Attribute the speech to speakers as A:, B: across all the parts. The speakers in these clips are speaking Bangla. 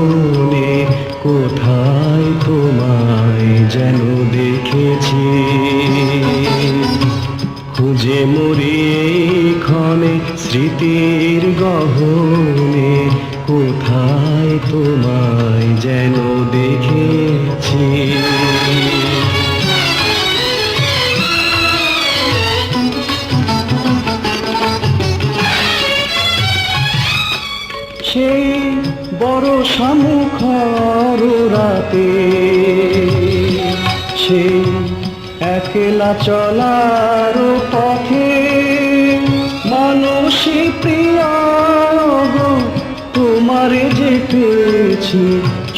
A: গহনে কোথায় তোমায় যেন দেখেছি? খুঁজে মরি ক্ষণে স্মৃতির গহনে কোথায় তোমায় যেন দেখেছি? সেই বড় সামুখর রাতে। সেই একলা চলার পথে মানসী প্রিয়া তোমারে যে পেয়েছি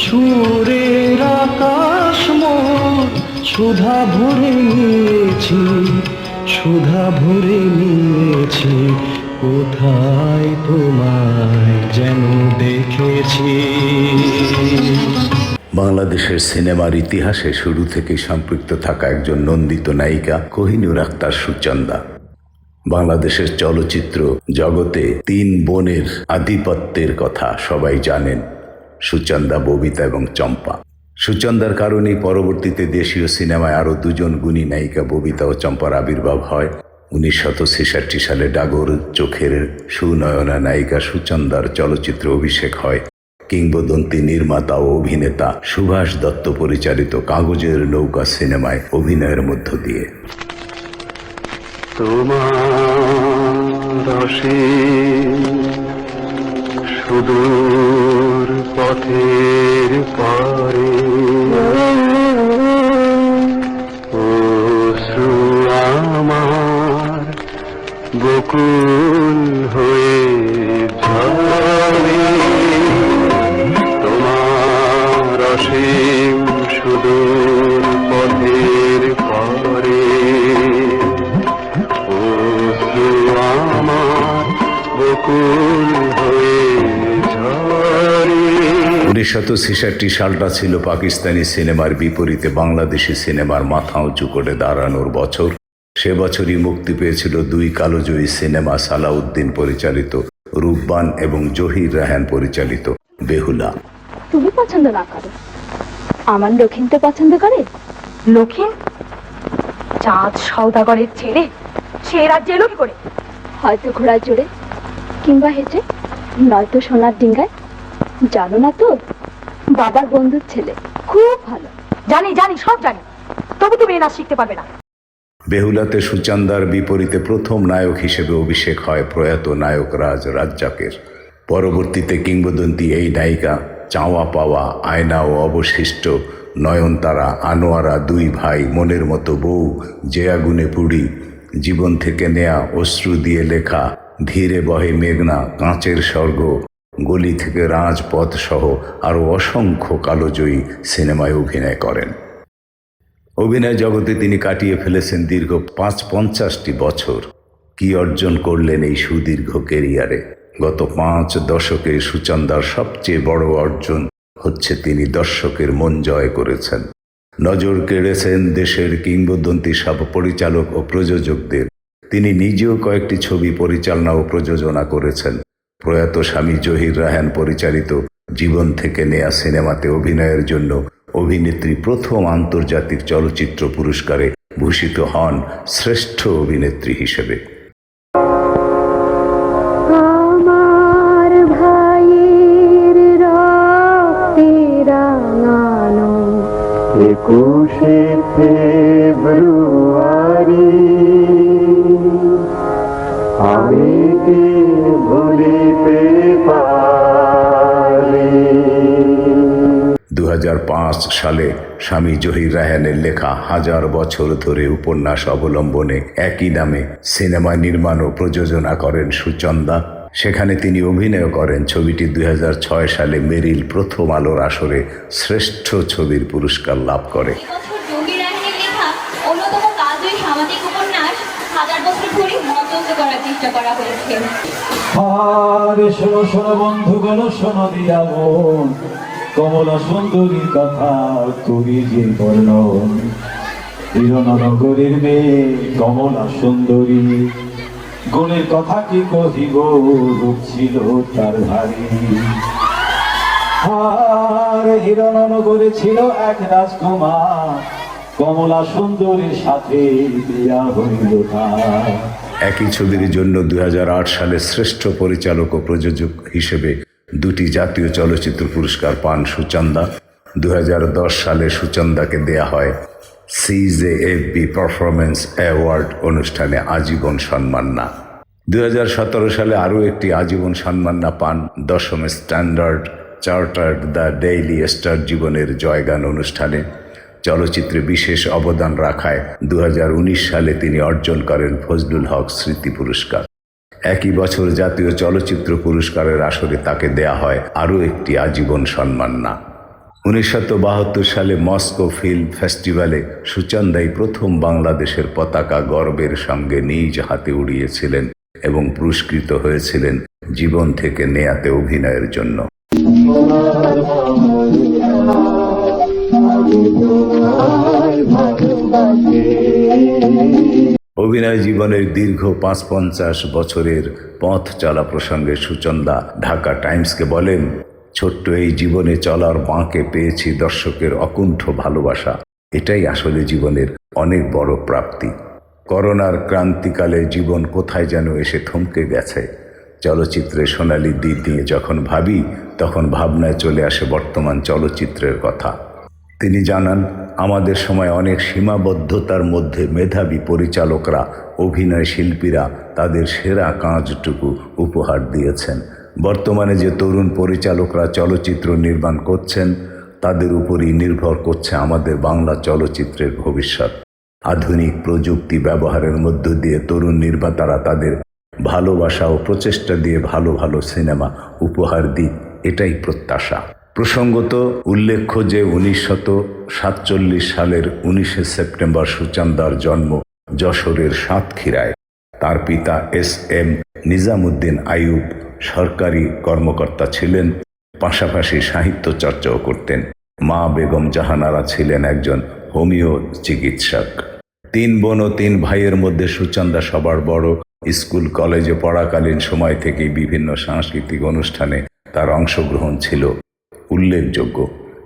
A: সুরের আকাশ সুধা ভরে নিয়েছি, সুধা ভরে নিয়েছি কোথায় তোমায় যেন দেখেছি?
B: বাংলাদেশের সিনেমার ইতিহাসে শুরু থেকেই সম্পৃক্ত থাকা একজন নন্দিত নায়িকা কোহিনুর আক্তার সুচন্দা। বাংলাদেশের চলচ্চিত্র জগতে তিন বোনের আধিপত্যের কথা সবাই জানেন, সুচন্দা, ববিতা এবং চম্পা। সুচন্দার কারণেই পরবর্তীতে দেশীয় সিনেমায় আরও দুজন গুণী নায়িকা, ববিতা ও চম্পার আবির্ভাব হয়। উনিশশত সালে ডাগর চোখের সুনয়না নায়িকা সুচন্দার চলচ্চিত্র অভিষেক হয়। কিংবদন্তি নির্মাতা ও অভিনেতা সুভাষ দত্ত পরিচালিত কাগজের নৌকা সিনেমায় অভিনয়ের মধ্য দিয়ে।
A: তোমার পথের পারে
B: ছেষট্টি সালটা ছিল পাকিস্তানি সিনেমার বিপরীতে বাংলাদেশি সিনেমার মাথা উঁচু করে দাঁড়ানোর বছর। সে বছরই মুক্তি পেয়েছিল দুই কালোজয়ী সিনেমা সালাউদ্দিন পরিচালিত, রূপবান এবং জহির রাহান পরিচালিত, বেহুলা।
C: তুমি পছন্দ না করো। আমার লক্ষিণ তো পছন্দ করে।
D: লক্ষিণ? চাঁদ সৌদাগরের ছেড়ে সে রাজ্যে এলো কি করে।
C: হয়তো ঘোড়া জোরে কিংবা হেঁটে, নয়তো সোনার ডিঙ্গায়। জানো না তো? বাবার বন্ধুর ছেলে। খুব ভালো।
D: জানি জানি, সব জানি। তবু তুমি এ নাচ শিখতে পারবে না।
B: বেহুলাতে সুচান্দার বিপরীতে প্রথম নায়ক হিসেবে অভিষেক হয় প্রয়াত নায়ক রাজ রাজ্জাকের। পরবর্তীতে কিংবদন্তি এই নায়িকা, চাওয়া পাওয়া, আয়না ও অবশিষ্ট, নয়নতারা, আনোয়ারা, দুই ভাই, মনের মতো বউ, যে পুড়ি, জীবন থেকে নেয়া অশ্রু দিয়ে লেখা, ধীরে বহে মেঘনা, কাঁচের স্বর্গ। গলি থেকে রাজপথ সহ আরও অসংখ্য কালোজয়ী সিনেমায় অভিনয় করেন। অভিনয় জগতে তিনি কাটিয়ে ফেলেছেন দীর্ঘ পাঁচ পঞ্চাশটি বছর। কি অর্জন করলেন এই সুদীর্ঘ কেরিয়ারে? গত পাঁচ দশকে সুচন্দার সবচেয়ে বড় অর্জন হচ্ছে তিনি দর্শকের মন জয় করেছেন। নজর কেড়েছেন দেশের কিংবদন্তি সব পরিচালক ও প্রযোজকদের। তিনি নিজেও কয়েকটি ছবি পরিচালনা ও প্রযোজনা করেছেন। প্রয়াত স্বামী জহির রাহান পরিচালিত জীবন থেকে নেয়া সিনেমাতে অভিনয়ের জন্য অভিনেত্রী প্রথম আন্তর্জাতিক চলচ্চিত্র পুরস্কারে ভূষিত হন শ্রেষ্ঠ অভিনেত্রী হিসেবে।
A: একুশে ফেব্রুয়ারি
B: সালে স্বামী জহির রাহানের লেখা হাজার বছর ধরে উপন্যাস অবলম্বনে একই নামে সিনেমা নির্মাণ ও প্রযোজনা করেন সুচন্দা। সেখানে তিনি অভিনয় করেন ছবিটি দুই হাজার ছয় সালে মেরিল প্রথম আলোর আসরে শ্রেষ্ঠ ছবির পুরস্কার লাভ করে।
E: হয়েছে।
F: শোনো শোনো বন্ধুগণ শোনো দিয়া বোন। কমলা সুন্দরীর কথা কবি যে বর্ণন হিরণনগরের মেয়ে কমলা সুন্দরী, গুণের কথা কি কহিব, রূপ ছিল তার ভারী। আর হিরণনগরে ছিল এক রাজকুমার, কমলা সুন্দরীর সাথে বিয়া হইল তার।
B: একই ছবির জন্য দুই হাজার আট সালে শ্রেষ্ঠ পরিচালক ও প্রযোজক হিসেবে দুটি জাতীয় চলচ্চিত্র পুরস্কার পান সুচন্দা। দু হাজার দশ সালে সুচন্দাকে দেয়া হয় সিজেএফবি পারফরমেন্স অ্যাওয়ার্ড অনুষ্ঠানে আজীবন সম্মাননা। দু হাজার সতেরো সালে আরও একটি আজীবন সম্মাননা পান দশম standard chartered the daily star জীবনের জয়গান অনুষ্ঠানে। চলচ্চিত্রে বিশেষ অবদান রাখায় দু হাজার উনিশ সালে তিনি অর্জন করেন ফজলুল হক স্মৃতি পুরস্কার। একই বছর জাতীয় চলচ্চিত্র পুরস্কারের আসরে তাকে দেয়া হয় আরও একটি আজীবন সম্মাননা। উনিশশো বাহাত্তর সালে মস্কো ফিল্ম ফেস্টিভ্যালে সুচন্দাই প্রথম বাংলাদেশের পতাকা গর্বের সঙ্গে নিজ হাতে উড়িয়েছিলেন এবং পুরস্কৃত হয়েছিলেন জীবন থেকে নেয়াতে অভিনয়ের জন্য। অভিনয় জীবনের দীর্ঘ পাঁচ পঞ্চাশ বছরের পথ চলা প্রসঙ্গে সুচন্দা ঢাকা টাইমসকে বলেন, ছোট্ট এই জীবনে চলার বাঁকে পেয়েছি দর্শকের অকুণ্ঠ ভালোবাসা। এটাই আসলে জীবনের অনেক বড় প্রাপ্তি। করোনার ক্রান্তিকালে জীবন কোথায় যেন এসে থমকে গেছে। চলচ্চিত্রে সোনালি দিক নিয়ে যখন ভাবি, তখন ভাবনায় চলে আসে বর্তমান চলচ্চিত্রের কথা। তিনি জানান আমাদের সময় অনেক সীমাবদ্ধতার মধ্যে মেধাবী পরিচালকরা, অভিনয় শিল্পীরা তাদের সেরা কাজটুকু উপহার দিয়েছেন। বর্তমানে যে তরুণ পরিচালকরা চলচ্চিত্র নির্মাণ করছেন, তাদের উপরই নির্ভর করছে আমাদের বাংলা চলচ্চিত্রের ভবিষ্যৎ। আধুনিক প্রযুক্তি ব্যবহারের মধ্য দিয়ে তরুণ নির্মাতারা তাদের ভালোবাসা ও প্রচেষ্টা দিয়ে ভালো ভালো সিনেমা উপহার দিক, এটাই প্রত্যাশা। প্রসঙ্গত উল্লেখ্য যে উনিশশত সাতচল্লিশ সালের উনিশে সেপ্টেম্বর সুচান্দার জন্ম যশোরের সাতক্ষীরায়। তার পিতা এস এম নিজামুদ্দিন আইয়ুব সরকারি কর্মকর্তা ছিলেন, পাশাপাশি সাহিত্য চর্চাও করতেন। মা বেগম জাহানারা ছিলেন একজন হোমিও চিকিৎসক। তিন বোন ও তিন ভাইয়ের মধ্যে সুচন্দা সবার বড়। স্কুল, কলেজে পড়াকালীন সময় থেকেই বিভিন্ন সাংস্কৃতিক অনুষ্ঠানে তার অংশগ্রহণ ছিল। উল্লেখযোগ্য।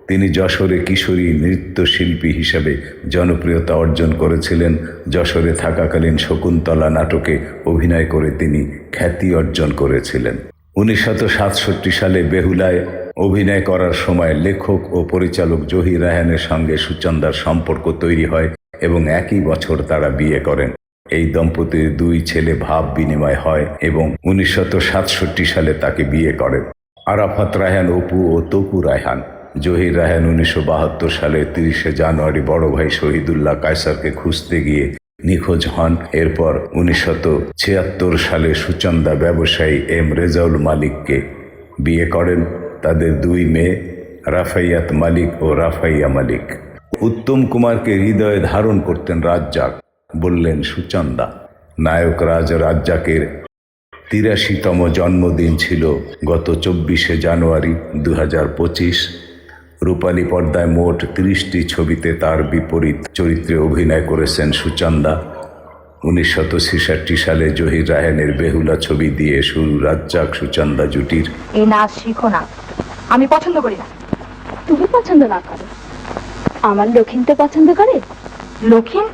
B: তিনি যশোরে কিশোরী নৃত্যশিল্পী হিসেবে জনপ্রিয়তা অর্জন করেছিলেন। যশোরে থাকাকালীন শকুন্তলা নাটকে অভিনয় করে তিনি খ্যাতি অর্জন করেছিলেন। উনিশশো সাতষট্টি সালে বেহুলায় অভিনয় করার সময় লেখক ও পরিচালক জহির রায়হানের সঙ্গে সুচন্দার সম্পর্ক তৈরি হয় এবং একই বছর তারা বিয়ে করেন। এই দম্পতির দুই ছেলে ভাব বিনিময় হয় এবং উনিশশো সাতষট্টি সালে তাকে বিয়ে করেন। আরাফাত রায়হান, অপু ও তপু রায়হান। জহির রায়হান উনিশশো বাহাত্তর সালে তিরিশে জানুয়ারি বড় ভাই শহীদুল্লাহ কায়সারকে খুঁজতে গিয়ে নিখোঁজ হন। এরপর উনিশশত ছিয়াত্তর সালে সুচন্দা ব্যবসায়ী এম রেজাউল মালিককে বিয়ে করেন। তাদের দুই মেয়ে, রাফাইয়াত মালিক ও রাফাইয়া মালিক। উত্তম কুমারকে হৃদয়ে ধারণ করতেন রাজ্জাক, বললেন সুচন্দা। নায়ক রাজ রাজ্জাকের তিরাশিতম জন্মদিন ছিল গত চব্বিশে জানুয়ারি দু রূপালী পর্দায় মোট তিরিশটি ছবিতে তার বিপরীত চরিত্রে অভিনয় করেছেন সুচন্দা। সালে জহির রায়হানের বেহুলা ছবি দিয়ে শুরু রাজ্জাক সুচন্দা জুটির।
D: এই নাচ শিখো না। আমি পছন্দ করি না।
C: তুমি পছন্দ না করো। আমার লক্ষিণ তো পছন্দ করে।
D: লক্ষিণ?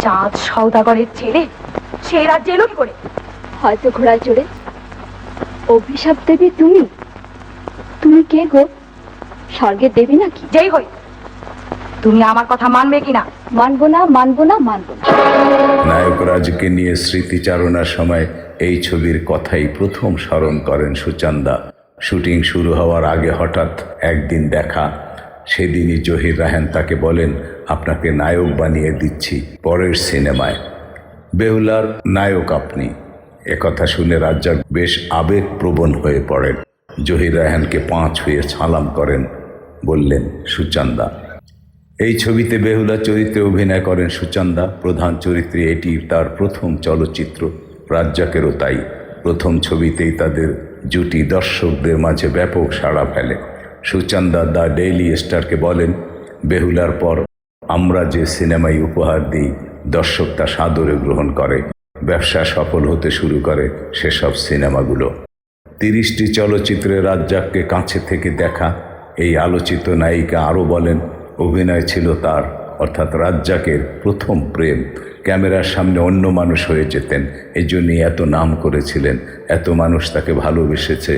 D: চাঁদ সৌদাগরের ছেলে। সে রাজ্যে এলো কি করে?
C: হয়তো ঘোড়ায় চড়ে অভিশাপ দেবী তুমি? তুমি কে গো? স্বর্গের দেবী নাকি?
D: যেই হই। তুমি আমার কথা মানবে কিনা?
C: মানবো না মানবো না মানবো না।
B: নায়ক রাজকে নিয়ে স্মৃতিচারণার সময় এই ছবির কথাই প্রথম স্মরণ করেন সুচন্দা। শুটিং শুরু হওয়ার আগে হঠাৎ একদিন দেখা সেদিনই জহির রাহেন তাকে বলেন আপনাকে নায়ক বানিয়ে দিচ্ছি পরের সিনেমায়। বেহুলার নায়ক আপনি। একথা শুনে রাজ্জাক বেশ আবেগপ্রবণ হয়ে পড়েন। জহির রায়হানকে পাঁচ হয়ে সালাম করেন, বললেন, সুচান্দা। এই ছবিতে বেহুলা চরিত্রে অভিনয় করেন সুচান্দা। প্রধান চরিত্রে এটি তার প্রথম চলচ্চিত্র, রাজ্জাকেরও তাই। প্রথম ছবিতেই তাদের জুটি দর্শকদের মাঝে ব্যাপক সাড়া ফেলে। সুচান্দা দ্য ডেইলি স্টারকে বলেন, বেহুলার পর আমরা যে সিনেমায় উপহার দিই, দর্শক তা সাদরে গ্রহণ করে। ব্যবসা সফল হতে শুরু করে সেসব সিনেমাগুলো। তিরিশটি চলচ্চিত্রে রাজ্জাককে কাছে থেকে দেখা, এই আলোচিত নায়িকা আরও বলেন, অভিনয় ছিল তার, অর্থাৎ রাজ্জাকের প্রথম প্রেম। ক্যামেরার সামনে অন্য মানুষ হয়ে যেতেন, এজন্যই এত নাম করেছিলেন, এত মানুষ তাকে ভালোবেসেছে।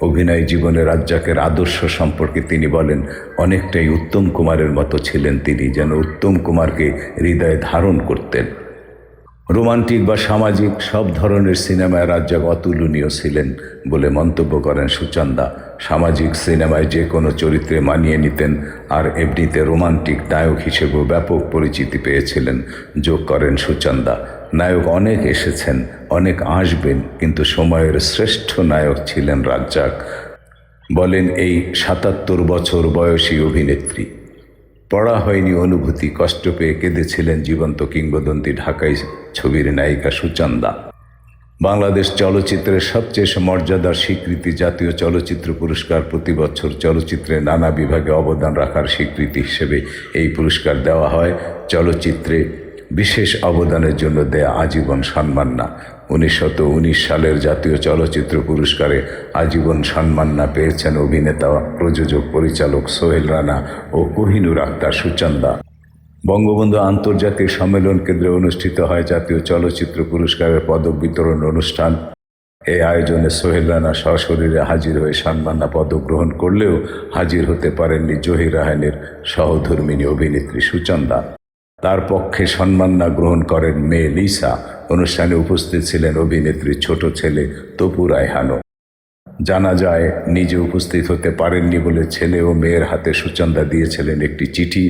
B: অভিনয় জীবনে রাজ্জাকের আদর্শ সম্পর্কে তিনি বলেন, অনেকটাই উত্তম কুমারের মতো ছিলেন তিনি, যেন উত্তম কুমারকে হৃদয়ে ধারণ করতেন। রোমান্টিক বা সামাজিক সব ধরনের সিনেমায় রাজ্জাক অতুলনীয় ছিলেন বলে মন্তব্য করেন সুচন্দা। সামাজিক সিনেমায় যে কোনো চরিত্রে মানিয়ে নিতেন আর এমনিতে রোমান্টিক নায়ক হিসেবেও ব্যাপক পরিচিতি পেয়েছিলেন। যোগ করেন সুচন্দা। নায়ক অনেক এসেছেন, অনেক আসবেন, কিন্তু সময়ের শ্রেষ্ঠ নায়ক ছিলেন রাজ্জাক। বলেন এই সাতাত্তর বছর বয়সী অভিনেত্রী। পড়া হয়নি অনুভূতি, কষ্ট পেয়ে কেঁদেছিলেন জীবন্ত কিংবদন্তি ঢাকাই ছবির নায়িকা সুচন্দা। বাংলাদেশ চলচ্চিত্রের সবচেয়ে মর্যাদার স্বীকৃতি, জাতীয় চলচ্চিত্র পুরস্কার প্রতি বছর চলচ্চিত্রে নানা বিভাগে অবদান রাখার স্বীকৃতি হিসেবে এই পুরস্কার দেওয়া হয় চলচ্চিত্রে বিশেষ অবদানের জন্য দেয়া আজীবন সম্মাননা। উনিশশত উনিশ সালের জাতীয় চলচ্চিত্র পুরস্কারে আজীবন সম্মাননা পেয়েছেন অভিনেতা, প্রযোজক, পরিচালক সোহেল রানা ও কোহিনুর আক্তার সুচন্দা। বঙ্গবন্ধু আন্তর্জাতিক সম্মেলন কেন্দ্রে অনুষ্ঠিত হয় জাতীয় চলচ্চিত্র পুরস্কারের পদক বিতরণ অনুষ্ঠান। এই আয়োজনে সোহেল রানা সশরীরে হাজির হয়ে সম্মাননা পদক গ্রহণ করলেও হাজির হতে পারেননি জহির রাহানের সহধর্মিনী অভিনেত্রী সুচন্দা। তার পক্ষে সম্মাননা গ্রহণ করেন মেয়ে লিসা। অনুষ্ঠানে উপস্থিত ছিলেন অভিনেত্রীর ছোট ছেলে তপু রায়হানও। জানা যায়, নিজে উপস্থিত হতে পারেননি বলে ছেলে ও মেয়ের হাতে সুচন্দা দিয়েছিলেন একটি চিঠি,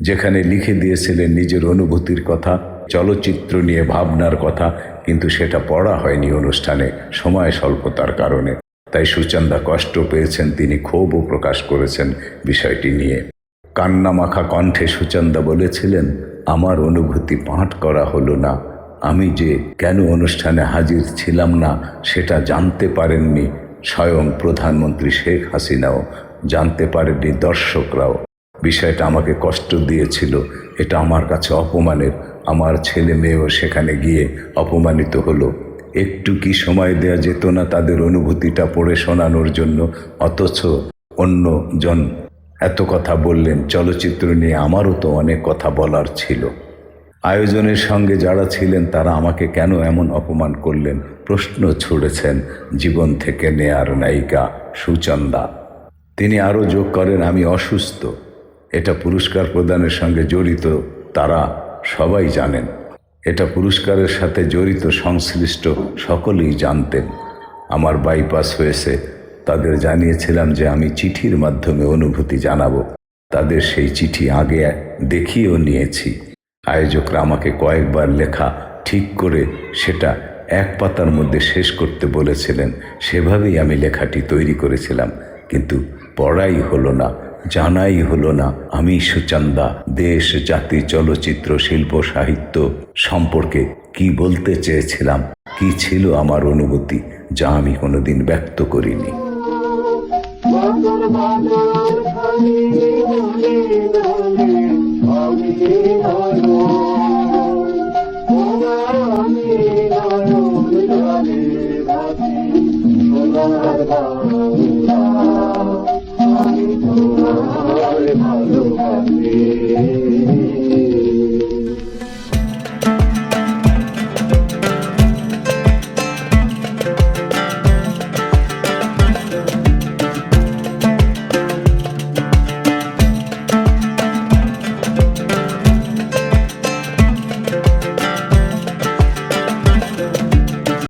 B: যেখানে লিখে দিয়েছিলেন নিজের অনুভূতির কথা, চলচ্চিত্র নিয়ে ভাবনার কথা, কিন্তু সেটা পড়া হয়নি অনুষ্ঠানে, সময় স্বল্পতার কারণে। তাই সুচন্দা কষ্ট পেয়েছেন, তিনি ক্ষোভও প্রকাশ করেছেন বিষয়টি নিয়ে। কান্নামাখা কণ্ঠে সুচন্দা বলেছিলেন, আমার অনুভূতি পাঠ করা হলো না। আমি যে কেন অনুষ্ঠানে হাজির ছিলাম না, সেটা জানতে পারেননি। স্বয়ং প্রধানমন্ত্রী শেখ হাসিনাও জানতে পারেননি, দর্শকরাও। বিষয়টা আমাকে কষ্ট দিয়েছিল। এটা আমার কাছে অপমানের। আমার ছেলে মেয়েও সেখানে গিয়ে অপমানিত হলো। একটু কি সময় দেয়া যেত না তাদের অনুভূতিটা পড়ে শোনানোর জন্য? অথচ অন্যজন এত কথা বললেন, চলচ্চিত্র নিয়ে আমারও তো অনেক কথা বলার ছিল। আয়োজনের সঙ্গে যারা ছিলেন, তারা আমাকে কেন এমন অপমান করলেন? প্রশ্ন ছুড়েছেন, জীবন থেকে নেয়ার নায়িকা সুচন্দা। তিনি আরও যোগ করেন, আমি অসুস্থ। এটা পুরস্কার প্রদানের সঙ্গে জড়িত তারা সবাই জানেন। এটা পুরস্কারের সাথে জড়িত সংশ্লিষ্ট সকলেই জানতেন। আমার বাইপাস হয়েছে তাদের জানিয়েছিলাম যে আমি চিঠির মাধ্যমে অনুভূতি জানাব। তাদের সেই চিঠি আগে দেখিয়েও নিয়েছি। আয়োজকরা আমাকে কয়েকবার লেখা ঠিক করে সেটা এক পাতার মধ্যে শেষ করতে বলেছিলেন। সেভাবেই আমি লেখাটি তৈরি করেছিলাম। কিন্তু পড়াই হলো না, জানাই হলো না। আমি সুচন্দা, দেশ, জাতি, চলচ্চিত্র, শিল্প, সাহিত্য সম্পর্কে কি বলতে চেয়েছিলাম, কি ছিল আমার অনুভূতি, যা আমি কোনোদিন ব্যক্ত করিনি।
A: আমি